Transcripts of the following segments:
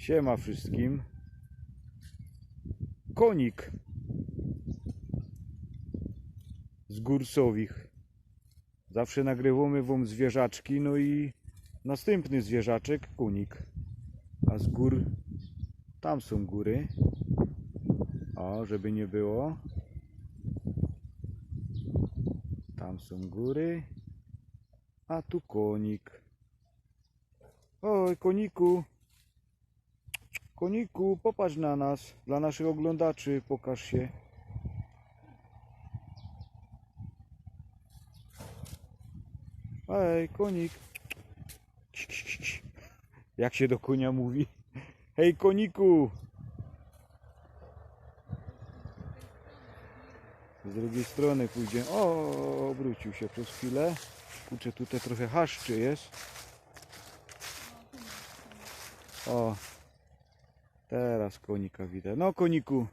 Siema wszystkim. Konik z gór Sowich. Zawsze nagrywamy wam zwierzaczki, no i następny zwierzaczek, konik. A z gór, tam są góry. O, żeby nie było. Tam są góry. A tu konik. Oj, koniku. Koniku, popatrz na nas. Dla naszych oglądaczy pokaż się. Ej, konik. Jak się do konia mówi? Hej, koniku! Z drugiej strony pójdzie. O, obrócił się przez chwilę. Kurczę, tutaj trochę haszczy jest. O, teraz konika widzę. No, koniku.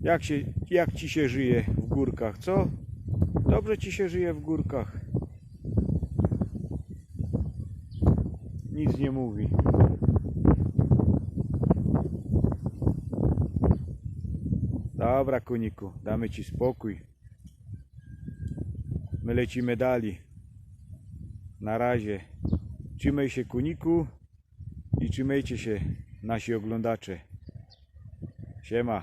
Jak, się, jak ci się żyje w górkach, co? Dobrze ci się żyje w górkach. Nic nie mówi. Dobra, koniku, damy ci spokój. My lecimy dalej. Na razie. Trzymaj się, koniku, i trzymajcie się, nasi oglądacze. Siema.